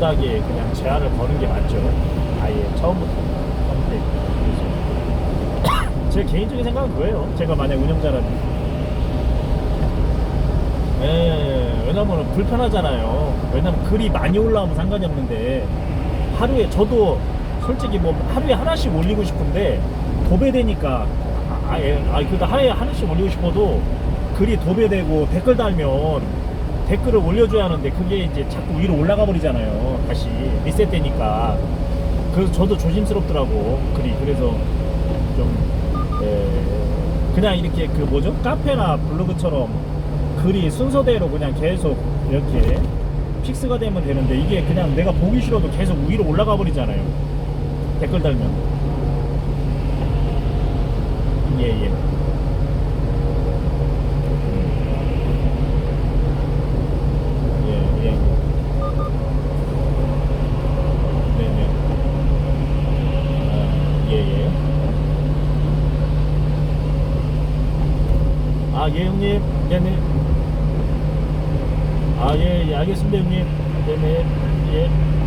못하게 그냥 제한을 거는 게 맞죠. 아예 처음부터. 제 개인적인 생각은 그거예요. 제가 만약 운영자라면. 예, 왜냐면 불편하잖아요. 왜냐면 글이 많이 올라오면 상관이 없는데 하루에 저도 솔직히 뭐 하루에 하나씩 올리고 싶은데 도배되니까 아, 아, 예, 아 그러니까 하루에 하나씩 올리고 싶어도 글이 도배되고 댓글 달면 댓글을 올려줘야 하는데 그게 이제 자꾸 위로 올라가 버리잖아요. 다시 리셋되니까. 그래서 저도 조심스럽더라고 글이 그래서 좀 예, 그냥 이렇게 그 뭐죠 카페나 블로그처럼 글이 순서대로 그냥 계속 이렇게 픽스가 되면 되는데 이게 그냥 내가 보기 싫어도 계속 위로 올라가 버리잖아요 댓글 달면 예, 예. 네네. 아, 예, 예. 아, 예, 형님. 네네. 아, 예, 예, 알겠습니다, 형님. 네네. 예.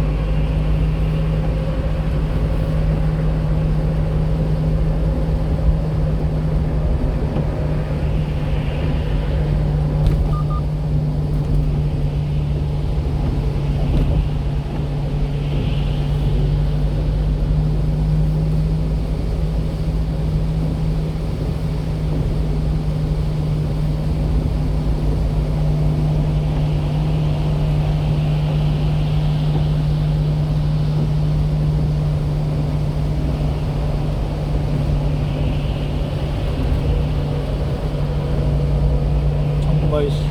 Bayış.